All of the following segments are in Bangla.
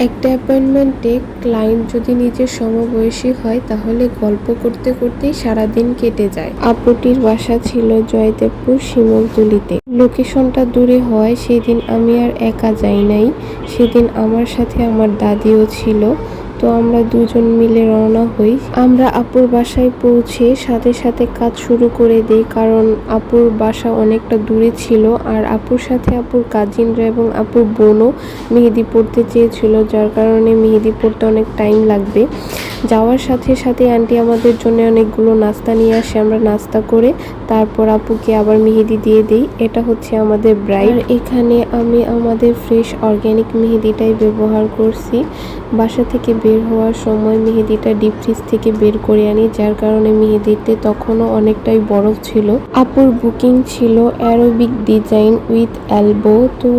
একটা অ্যাপয়েন্টমেন্টে ক্লায়েন্ট যদি নিজের সমবয়সী হয়, তাহলে গল্প করতে করতেই সারাদিন কেটে যায়। আপুটির বাসা ছিল জয়দেবপুর শিমলতলিতে। লোকেশনটা দূরে হয় সেদিন আমি আর একা যাই নাই। সেদিন আমার সাথে আমার দাদিও ছিল। তো আমরা দুজন মিলে রওনা হই। আমরা আপুর বাসায় পৌঁছে সাথে সাথে কাজ শুরু করে দিই, কারণ আপুর বাসা অনেকটা দূরে ছিল আর আপুর সাথে আপুর কাজিনরা এবং আপুর বোনও মেহেদি পড়তে চেয়েছিল, যার কারণে মেহেদি পড়তে অনেক টাইম লাগবে। যাওয়ার সাথে সাথে আন্টি আমাদের জন্য অনেকগুলো নাস্তা নিয়ে আসে, আমরা নাস্তা করে তারপর আপুকে আবার মেহেদি দিয়ে দিই। এটা হচ্ছে আমাদের ব্রাইড এখানে আমি আমাদের ফ্রেশ অর্গ্যানিক মেহেদিটাই ব্যবহার করছি। বাসা থেকে বের হওয়ার সময় মেহেদিটা ডিপ ফ্রিজ থেকে বের করে আনি, যার কারণে মেহেদিতে তখনও অনেকটাই বরফ ছিল। আপুর বুকিং ছিল অ্যারোবিক ডিজাইন উইথ অ্যালবো তো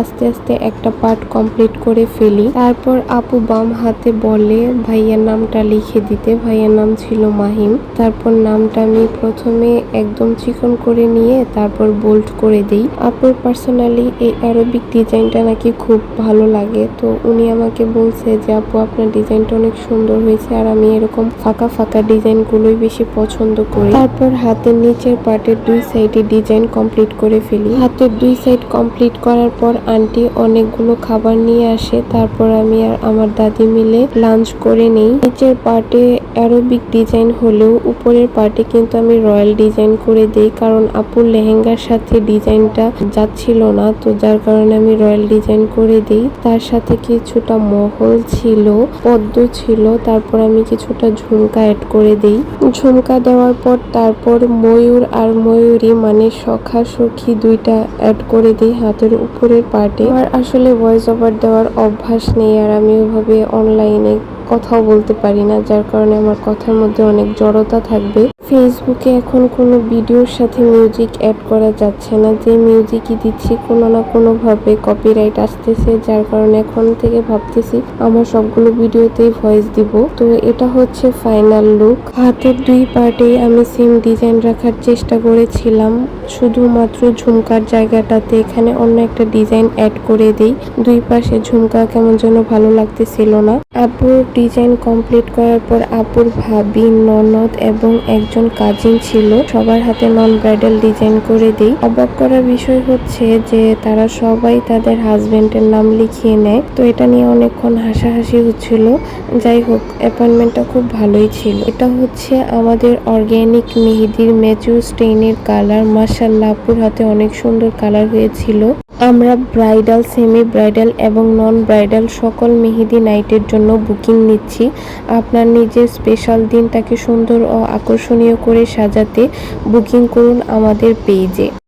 আস্তে আস্তে একটা পার্ট কমপ্লিট করে ফেলি। তারপর আপু বাম হাতে বলে, ভাইয়ার নামটা লিখে দিতে। ভাইয়ার নাম ছিল মাহিম। তারপর নামটা আমি প্রথমে একদম চিকন করে নিয়ে তারপর বোল্ড করে দিই। আপুর পার্সোনালি এই অ্যারোবিক ডিজাইনটা নাকি খুব ভালো লাগে। তো উনি আমাকে বলছে যে, আপু, আপনার ডিজাইনটা অনেক সুন্দর হয়েছে আর আমি এরকম ফাঁকা ফাঁকা ডিজাইনগুলোই বেশি পছন্দ করি। তারপর হাতের নিচের পার্টের দুই সাইডে ডিজাইন কমপ্লিট করে ফেলি। হাতের দুই সাইড কমপ্লিট করার পর আন্টি অনেকগুলো খাবার নিয়ে আসে। তারপর আমি আর আমার দাদি মিলে লাঞ্চ করে নেই। নিচের পার্টে অ্যারোবিক ডিজাইন হলেও উপরের পার্টে কিন্তু আমি রয়্যাল ডিজাইন করে দেই কারণ আপুর লেহেঙ্গার সাথে ডিজাইনটা যাচ্ছিল না, তো যার কারণে আমি রয়্যাল ডিজাইন করে দিই। তার সাথে কিছুটা মহল ছিল। পদ্ম ছিল, তারপর আমি কিছুটা ঝুমকা অ্যাড করে দিই। ঝুমকা দেওয়ার পর তারপর ময়ূর আর ময়ূরী মানে সখা, সখী দুইটা অ্যাড করে দিই হাতের উপরের পার্টে আর আসলে ভয়েস ওভার দেওয়ার অভ্যাস নেই আর আমি ওভাবে অনলাইনে কথাও বলতে পারি না, যার কারণে আমার কথার মধ্যে অনেক জড়তা থাকবে। ফেসবুকে এখন কোনো ভিডিওর সাথে মিউজিক অ্যাড করা যাচ্ছে না, যে মিউজিকই দিচ্ছি কোনো না কোনোভাবে কপিরাইট আসতেছে, যার কারণে এখন থেকে ভাবতেছি আমার সবগুলো ভিডিওতেই ভয়েস দিব। তো এটা হচ্ছে ফাইনাল লুক হাতের দুই পার্টেই আমি সেম ডিজাইন রাখার চেষ্টা করেছিলাম, শুধুমাত্র ঝুমকার জায়গাটাতে এখানে অন্য একটা ডিজাইন অ্যাড করে দিই। দুই পাশে ঝুমকা কেমন যেন ভালো লাগতেছিল না। আপুর ডিজাইন কমপ্লিট করার পর আপুর ভাবি, ননদ এবং একজন কাজিন ছিল। সবার হাতে নন ব্রাইডাল ডিজাইন করে দিই। অবাক করার বিষয় হচ্ছে যে তারা সবাই তাদের হাজবেন্ডের নাম লিখিয়ে নেয়। তো এটা নিয়ে অনেকক্ষণ হাসাহাসি হচ্ছিল। যাই হোক অ্যাপয়েন্টমেন্টটা খুব ভালোই ছিল। এটা হচ্ছে আমাদের অর্গ্যানিক মেহেদির ম্যাচিউ স্টেইনের কালার মাসাল্লাহ আপুর হাতে অনেক সুন্দর কালার হয়েছিল। আমরা ব্রাইডাল সেমি ব্রাইডাল এবং নন ব্রাইডাল সকল মেহেদি নাইটের জন্য বুকিং নিচ্ছি। আপনার নিজের স্পেশাল দিনটাকে সুন্দর ও আকর্ষণীয় করে সাজাতে বুকিং করুন আমাদের পেজে।